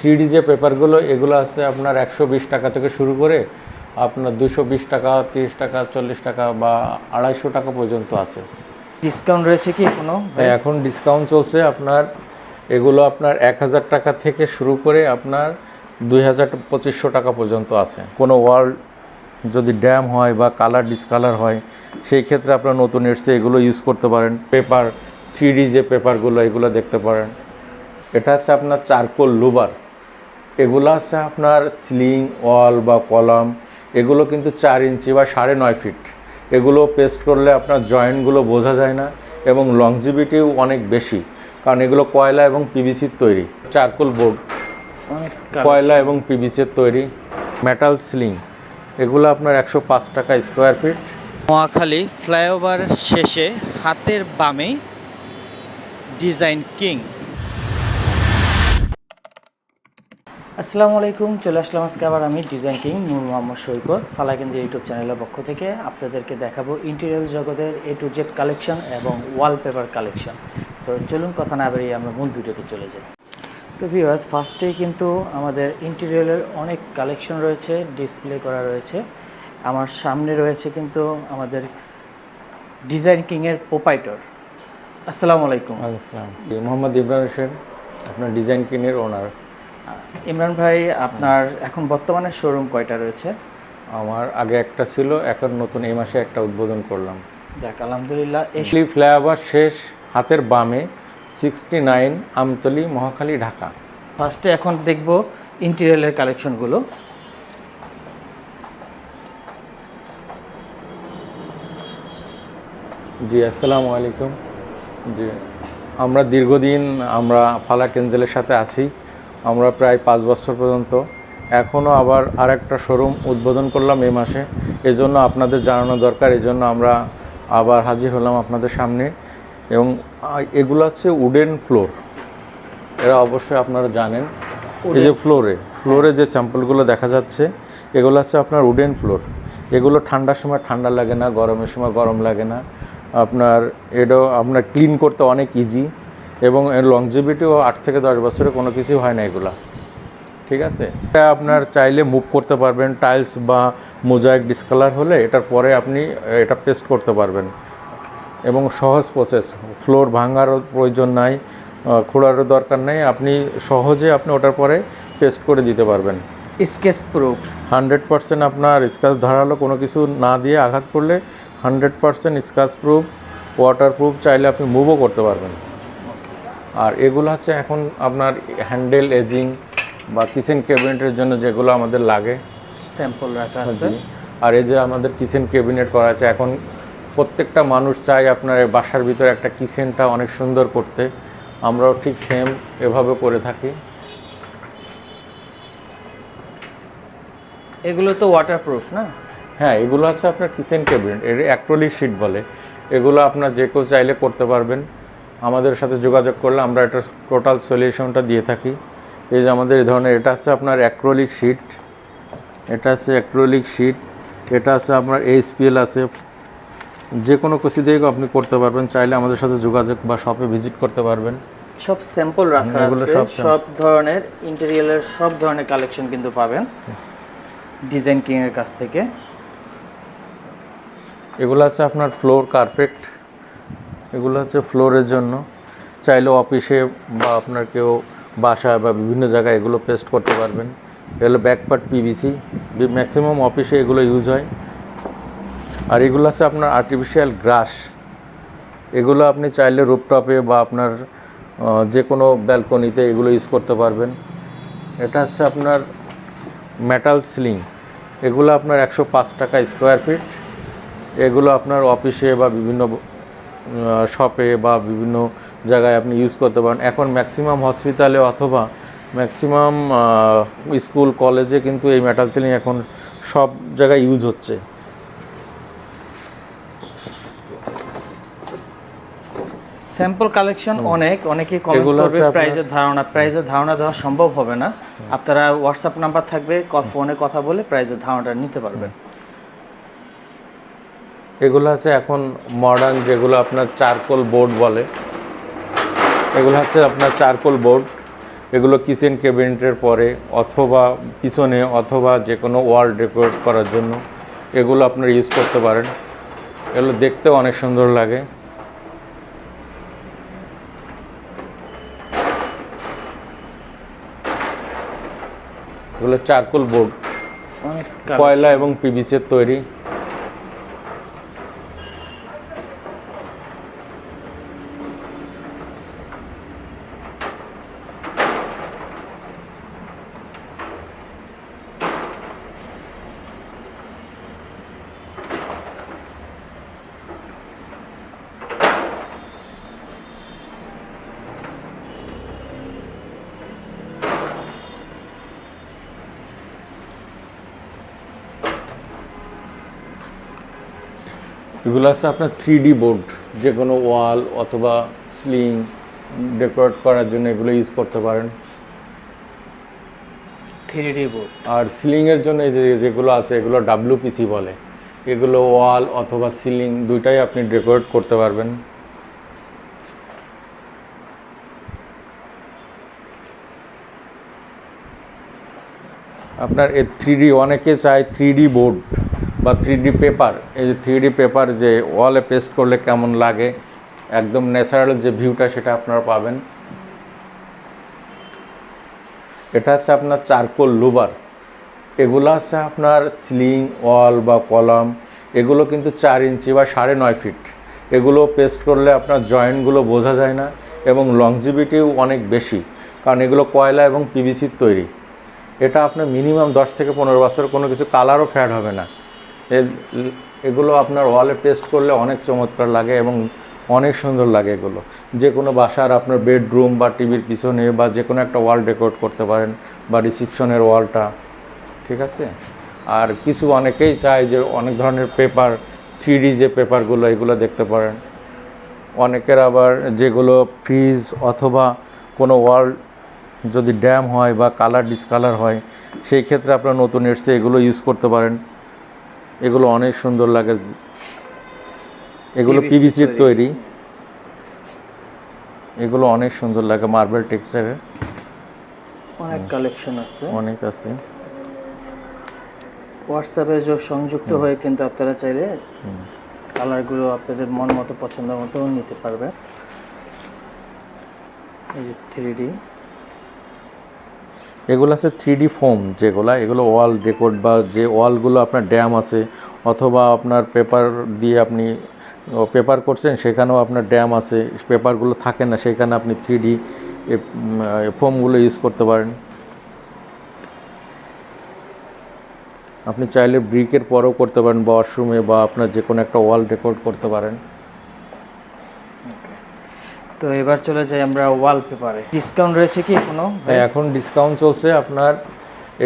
Three D যে পেপারগুলো এগুলো আছে আপনার একশো বিশ টাকা থেকে শুরু করে আপনার দুশো বিশ টাকা তিরিশ টাকা চল্লিশ টাকা বা আড়াইশো টাকা পর্যন্ত আছে। ডিসকাউন্ট রয়েছে কি কোনো হ্যাঁ, এখন ডিসকাউন্ট চলছে আপনার এগুলো আপনার এক হাজার টাকা থেকে শুরু করে আপনার দুই হাজার পঁচিশশো টাকা পর্যন্ত আছে। কোনো ওয়াল যদি ড্যাম হয় বা কালার ডিসকালার হয় সেই ক্ষেত্রে আপনার নতুন এসছে এগুলো ইউজ করতে পারেন। পেপার থ্রি ডি যে পেপারগুলো এগুলো দেখতে পারেন। এটা হচ্ছে আপনার চারকোল লুবার। এগুলো আছে আপনার সিলিং ওয়াল বা কলাম এগুলো কিন্তু চার ইঞ্চি বা সাড়ে নয় ফিট এগুলো পেস্ট করলে আপনার জয়েন্টগুলো বোঝা যায় না এবং লংজিভিটিও অনেক বেশি কারণ এগুলো কয়লা এবং পিভিসির তৈরি। চারকোল বোর্ড কয়লা এবং পিভিসির তৈরি। মেটাল সিলিং এগুলো আপনার একশো পাঁচ টাকা স্কোয়ার ফিট মহাখালী ফ্লাইওভার শেষে হাতের বামে ডিজাইন কিং আসসালামু আলাইকুম, চলে আসলাম আজকে আবার আমি ডিজাইন কিং নূর মোহাম্মদ সৈকত ফালাকেন্দ্র ইউটিউব চ্যানেলের পক্ষ থেকে আপনাদেরকে দেখাবো ইন্টেরিয়ার জগতের এ টু জেড কালেকশন এবং ওয়ালপেপার কালেকশন তো চলুন কথা না বেরিয়ে আমরা মূল ভিডিওতে চলে যাই। তো ভিউয়ার্স ফার্স্টেই কিন্তু আমাদের ইন্টেরিয়রের অনেক কালেকশন রয়েছে ডিসপ্লে করা রয়েছে। আমার সামনে রয়েছে কিন্তু আমাদের ডিজাইন কিংয়ের প্রোপাইটর আসসালামু আলাইকুম। আসসালাম। মোহাম্মদ ইমরান হোসেন, আপনার ডিজাইন কিনের ওনার ইমরান ভাই আপনার এখন বর্তমানে শোরুম কয়টা রয়েছে? আমার আগে একটা ছিল এখন নতুন এই মাসে একটা উদ্বোধন করলাম। যাক আলহামদুলিল্লাহ এই ফ্লাইওভার শেষ হাতের বামে সিক্সটি নাইন আমতলি মহাখালী ঢাকা। ফার্স্টে এখন দেখব ইন্টেরিয়রের কালেকশনগুলো জি আসসালামু আলাইকুম। জি আমরা দীর্ঘদিন আমরা ফালা কেঞ্জেলের সাথে আছি। আমরা প্রায় পাঁচ বছর পর্যন্ত। এখনও আবার আরেকটা শোরুম উদ্বোধন করলাম এই মাসে। এজন্য আপনাদের জানানো দরকার এজন্য আমরা আবার হাজির হলাম আপনাদের সামনে। এবং এগুলো হচ্ছে উডেন ফ্লোর। এরা অবশ্যই আপনারা জানেন। এই যে ফ্লোরে ফ্লোরে যে স্যাম্পলগুলো দেখা যাচ্ছে এগুলো হচ্ছে আপনার উডেন ফ্লোর। এগুলো ঠান্ডার সময় ঠান্ডা লাগে না গরমের সময় গরম লাগে না। আপনার এটাও আপনার ক্লিন করতে অনেক ইজি এবং এর লংজিভিটিও আট থেকে দশ বছরে কোনো কিছু হয় না এগুলা। ঠিক আছে? এটা আপনার চাইলে মুভ করতে পারবেন। টাইলস বা মোজাইক ডিসকালার হলে এটার পরে আপনি এটা পেস্ট করতে পারবেন। এবং সহজ প্রসেস ফ্লোর ভাঙারও প্রয়োজন নাই খোলারও দরকার নেই। আপনি সহজে আপনি ওটার পরে পেস্ট করে দিতে পারবেন। স্কেচ প্রুফ হান্ড্রেড পার্সেন্ট আপনার স্কাচ ধারালো কোনো কিছু না দিয়ে আঘাত করলে hundred percent scratch proof water proof চাইলে আপনি মুভও করতে পারবেন। আর এগুলো হচ্ছে এখন আপনার হ্যান্ডেল এজিং বা কিচেন ক্যাবিনেটের জন্য যেগুলো আমাদের লাগে। স্যাম্পল রাখা আছে। আর এই যে আমাদের কিচেন ক্যাবিনেট করা আছে এখন প্রত্যেকটা মানুষ চায় আপনার বাসার ভিতরে একটা কিচেনটা অনেক সুন্দর করতে। আমরাও ঠিক সেম এভাবে করে থাকি। এগুলো তো ওয়াটারপ্রুফ না? হ্যাঁ এগুলো হচ্ছে আপনার কিচেন ক্যাবিনেট এর অ্যাক্রোলিক শিট বলে। এগুলো আপনার যে কেউ চাইলে করতে পারবেন। আমাদের সাথে যোগাযোগ করলে আমরা এটা টোটাল সলিউশনটা দিয়ে থাকি। এই যে আমাদের এই ধরনের এটা হচ্ছে আপনার অ্যাক্রোলিক শিট এটা আছে অ্যাক্রোলিক শিট এটা আছে আপনার এইচপিএল আছে। যে কোনো কিছু দিয়ে আপনি করতে পারবেন চাইলে আমাদের সাথে যোগাযোগ বা শপে ভিজিট করতে পারবেন। সব স্যাম্পল রাখা এগুলো আছে সব সব ধরনের ইন্টেরিয়রের সব ধরনের কালেকশন কিন্তু পাবেন। ডিজাইন কিং এর কাছ থেকে। এগুলো আছে আপনার ফ্লোর কার্পেট এগুলো হচ্ছে ফ্লোরের জন্য। চাইলে অফিসে বা আপনার কেউ বাসায় বা বিভিন্ন জায়গায় এগুলো পেস্ট করতে পারবেন। এগুলো ব্যাকপার্ট পিভিসি ম্যাক্সিমাম অফিসে এগুলো ইউজ হয়। আর এগুলো আছে আপনার আর্টিফিশিয়াল গ্রাস এগুলো আপনি চাইলে রুপটপে বা আপনার যে কোনো ব্যালকনিতে এগুলো ইউজ করতে পারবেন। এটা হচ্ছে আপনার মেটাল সিলিং এগুলো আপনার একশো পাঁচ টাকা স্কোয়ার ফিট এগুলো আপনার অফিসে বা বিভিন্ন শপে বা বিভিন্ন জায়গায় আপনি ইউজ করতে পারেন। এখন ম্যাক্সিমাম হসপিটালে অথবা ম্যাক্সিমাম স্কুল কলেজে কিন্তু এই মেটাল সিলিং এখন সব জায়গায় ইউজ হচ্ছে। স্যাম্পল কালেকশন অনেক অনেকেই কমেন্ট করবে প্রাইজের ধারণা প্রাইজের ধারণা দেওয়া সম্ভব হবে না। আপনারা হোয়াটসঅ্যাপ নাম্বার থাকবে ফোনে কথা বলে প্রাইজের ধারণাটা নিতে পারবেন। এগুলো আছে এখন মডার্ন যেগুলো আপনার চারকোল বোর্ড বলে। এগুলো হচ্ছে আপনার চারকোল বোর্ড এগুলো কিচেন ক্যাবিনেটের পরে অথবা পিছনে অথবা যে কোনো ওয়াল ডেকোরেট করার জন্য এগুলো আপনারা ইউজ করতে পারেন। এগুলো দেখতেও অনেক সুন্দর লাগে। এগুলো চারকোল বোর্ড কয়লা এবং পিভিসির তৈরি। এগুলো আছে আপনার থ্রি ডি বোর্ড যে কোনো ওয়াল অথবা স্লিং ডেকোরেট করার জন্য এগুলো ইউজ করতে পারেন। থ্রি ডি বোর্ড আর সিলিংয়ের জন্য যেগুলো আছে এগুলো ডাব্লিউপিসি বলে। এগুলো ওয়াল অথবা সিলিং দুইটাই আপনি ডেকোরেট করতে পারবেন। আপনার এই থ্রি ডি অনেকে চায় থ্রি ডি বোর্ড বা থ্রি পেপার এই যে থ্রি পেপার যে ওয়ালে পেস্ট করলে কেমন লাগে, একদম ন্যাচারাল যে ভিউটা সেটা আপনারা পাবেন। এটা হচ্ছে আপনার চারকোল লুবার এগুলো আছে আপনার সিলিং ওয়াল বা কলাম, এগুলো কিন্তু চার ইঞ্চি বা সাড়ে নয় ফিট এগুলো পেস্ট করলে আপনার জয়েন্টগুলো বোঝা যায় না এবং লংজিভিটিও অনেক বেশি, কারণ এগুলো কয়লা এবং পিভিসির তৈরি। এটা আপনার মিনিমাম দশ থেকে পনেরো বছর কোনো কিছু কালারও ফ্যাড হবে না। এগুলো আপনার ওয়ালে পেস্ট করলে অনেক চমৎকার লাগে এবং অনেক সুন্দর লাগে এগুলো। যে কোনো বাসার আপনার বেডরুম বা টিভির পিছনে বা যে কোনো একটা ওয়াল ডেকোরেট করতে পারেন বা রিসিপশনের ওয়ালটা ঠিক আছে? আর কিছু অনেকেই চায় যে অনেক ধরনের পেপার থ্রি যে পেপারগুলো এগুলো দেখতে পারেন। অনেকের আবার যেগুলো ফ্রিজ অথবা কোনো ওয়াল যদি ড্যাম হয় বা কালার ডিসকালার হয়, সেই ক্ষেত্রে আপনারা নতুন এসছে, এগুলো ইউজ করতে পারেন। এগুলো অনেক সুন্দর লাগে এগুলো পিভিসির তৈরি। তৈরি। এগুলো অনেক সুন্দর লাগে মার্বেল টেক্সচারের। অনেক কালেকশন আছে। অনেক আছে। হোয়াটসঅ্যাপে যে সংযুক্ত হয়ে কিন্তু আপনারা চাইলে কালারগুলো আপনাদের মন মতো পছন্দ মতো নিতে পারবে এই যে থ্রি ডি এগুলো আছে থ্রি ফোম যেগুলো, এগুলো ওয়াল ডেকোড বা যে ওয়ালগুলো আপনার ড্যাম আছে, অথবা আপনার পেপার দিয়ে আপনি পেপার করছেন, সেখানেও আপনার ড্যাম আছে পেপারগুলো থাকে না, সেখানে আপনি থ্রি ডি ফোমগুলো ইউজ করতে পারেন। আপনি চাইলে ব্রিকের পরেও করতে পারেন বা ওয়াশরুমে বা আপনার যে কোনো একটা ওয়াল ডেকোড করতে পারেন। তো এবার চলে যাই আমরা ওয়ালপেপারে ডিসকাউন্ট রয়েছে কি কোনো হ্যাঁ এখন ডিসকাউন্ট চলছে আপনার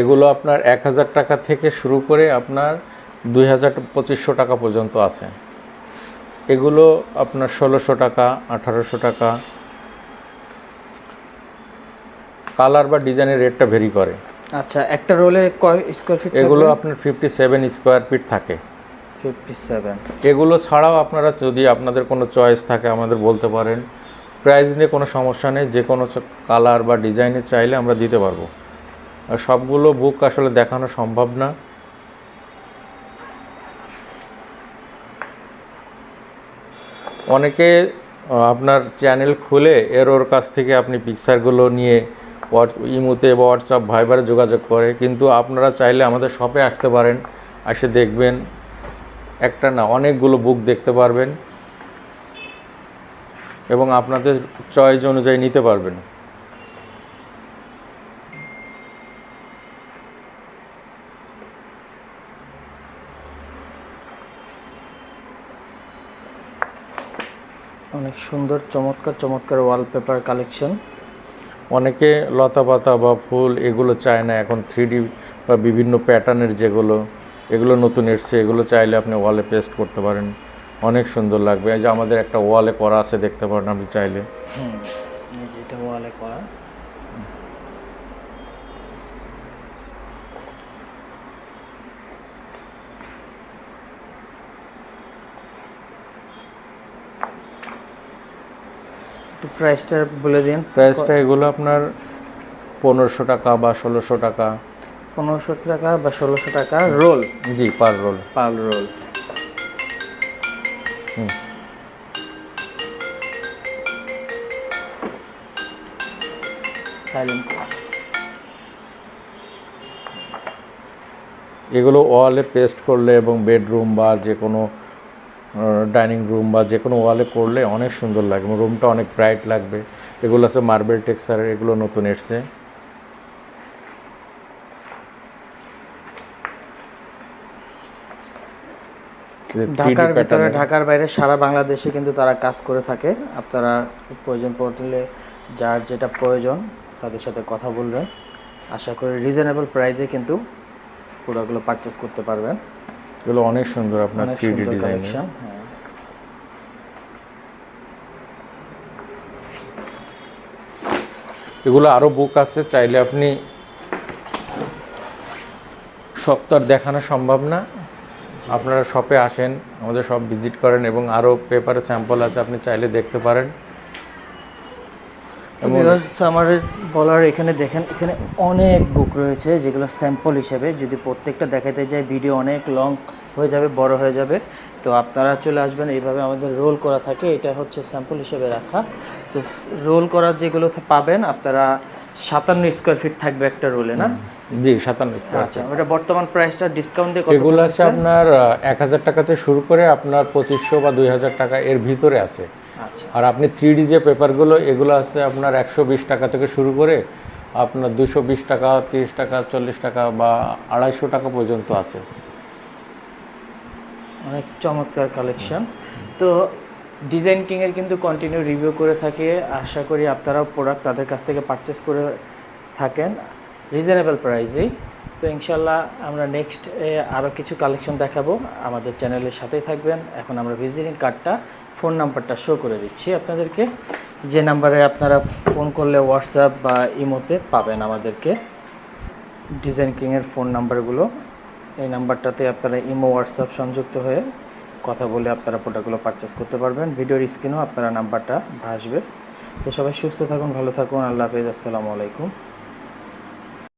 এগুলো আপনার এক হাজার টাকা থেকে শুরু করে আপনার দুই হাজার পঁচিশশো টাকা পর্যন্ত আছে। এগুলো আপনার ষোলোশো টাকা আঠারোশো টাকা। কালার বা ডিজাইনের রেটটা ভেরি করে। আচ্ছা একটা রোলে কয় স্কোয়ার ফিট এগুলো আপনার ফিফটি সেভেন স্কোয়ার ফিট থাকে। ফিফটি সেভেন এগুলো ছাড়াও আপনারা যদি আপনাদের কোনো চয়েস থাকে আমাদের বলতে পারেন। প্রাইস নিয়ে কোনো সমস্যা নেই, যে কোনো কালার বা ডিজাইনের চাইলে আমরা দিতে পারব। আর সবগুলো বুক আসলে দেখানো সম্ভব না। অনেকে আপনার চ্যানেল খুলে এর ওর কাছ থেকে আপনি পিকচারগুলো নিয়ে ইমুতে বা হোয়াটসঅ্যাপ ভাইবারে যোগাযোগ করে, কিন্তু আপনারা চাইলে আমাদের শপে আসতে পারেন, এসে দেখবেন। একটা না, অনেকগুলো বুক দেখতে পারবেন। এবং আপনাদের চয়েস অনুযায়ী নিতে পারবেন। অনেক সুন্দর চমৎকার চমৎকার ওয়ালপেপার কালেকশন অনেকে লতা পাতা বা ফুল এগুলো চায় না এখন থ্রি বা বিভিন্ন প্যাটার্নের যেগুলো এগুলো নতুন এসছে এগুলো চাইলে আপনি ওয়ালে পেস্ট করতে পারেন। অনেক সুন্দর লাগবে। এই যে আমাদের একটা ওয়ালে করা আছে দেখতে পারেন আপনি চাইলে। হুম এটা ওয়ালে করা। প্রাইসটা বলে দিন। প্রাইসটা এগুলো আপনার পনেরোশো টাকা বা ষোলোশো টাকা। পনেরোশো টাকা বা ষোলোশো টাকা রোল জি পার রোল পাল রোল সাইলেন্ট এগুলো ওয়ালে পেস্ট করলে এবং বেডরুম বা যে কোনো ডাইনিং রুম বা যে কোনো ওয়ালে করলে অনেক সুন্দর লাগবে। রুমটা অনেক ব্রাইট লাগবে। এগুলো আছে মার্বেল টেক্সচারের এগুলো নতুন এসছে। ঢাকার ভিতরে ঢাকার বাইরে সারা বাংলাদেশে কিন্তু তারা কাজ করে থাকে। আপনারা প্রয়োজন পড়লে যার যেটা প্রয়োজন তাদের সাথে কথা বলবেন আশা করি রিজনেবল প্রাইসে কিন্তু প্রোডাক্টগুলো পারচেস করতে পারবেন। এগুলো অনেক সুন্দর আপনার থ্রি ডি ডিজাইন এগুলো আরও বুক আছে চাইলে আপনি সব তো দেখানো সম্ভব না। আপনারা শপে আসেন আমাদের সব ভিজিট করেন এবং আরও পেপারে স্যাম্পল আছে আপনি চাইলে দেখতে পারেন। আমার বলার এখানে দেখেন এখানে অনেক বুক রয়েছে যেগুলো স্যাম্পল হিসেবে যদি প্রত্যেকটা দেখাতে যাই ভিডিও অনেক লং হয়ে যাবে বড় হয়ে যাবে। তো আপনারা চলে আসবেন এইভাবে আমাদের রোল করা থাকে এটা হচ্ছে স্যাম্পল হিসেবে রাখা। তো রোল করা যেগুলো পাবেন আপনারা সাতান্ন স্কোয়ার ফিট থাকবে একটা রোলে না? জি সাতান্ন স্কোয়ার আচ্ছা ওটা বর্তমান প্রাইসটা ডিসকাউন্ট দিয়ে এগুলো আছে আপনার এক হাজার টাকাতে শুরু করে আপনার পঁচিশশো বা দুই হাজার টাকা এর ভিতরে আছে। আর আপনি থ্রি ডি যে পেপারগুলো এগুলো আছে আপনার একশো বিশ টাকা থেকে শুরু করে আপনার দুশো বিশ টাকা তিরিশ টাকা চল্লিশ টাকা বা আড়াইশো টাকা পর্যন্ত আছে। অনেক চমৎকার কালেকশন তো ডিজাইন কিংয়ের কিন্তু কন্টিনিউ রিভিউ করে থাকে। আশা করি আপনারাও প্রোডাক্ট তাদের কাছ থেকে পারচেস করে থাকেন। রিজনেবল প্রাইসেই তো ইনশাল্লাহ আমরা নেক্সট আরও কিছু কালেকশন দেখাবো। আমাদের চ্যানেলের সাথেই থাকবেন। এখন আমরা ভিজিটিং কার্ডটা ফোন নাম্বারটা শো করে দিচ্ছি আপনাদেরকে। যে নাম্বারে আপনারা ফোন করলে হোয়াটসঅ্যাপ বা ইমোতে পাবেন আমাদেরকে। ডিজাইন কিংয়ের ফোন নাম্বারগুলো। এই নাম্বারটাতে আপনারা ইমো হোয়াটসঅ্যাপ সংযুক্ত হয়ে কথা বলে আপনারা প্রোডাক্টগুলো পারচেস করতে পারবেন। ভিডিওর স্ক্রিনেও আপনারা নাম্বারটা ভাসবে তো সবাই সুস্থ থাকুন, ভালো থাকুন। আল্লাহ হাফেজ। আসসালামু আলাইকুম।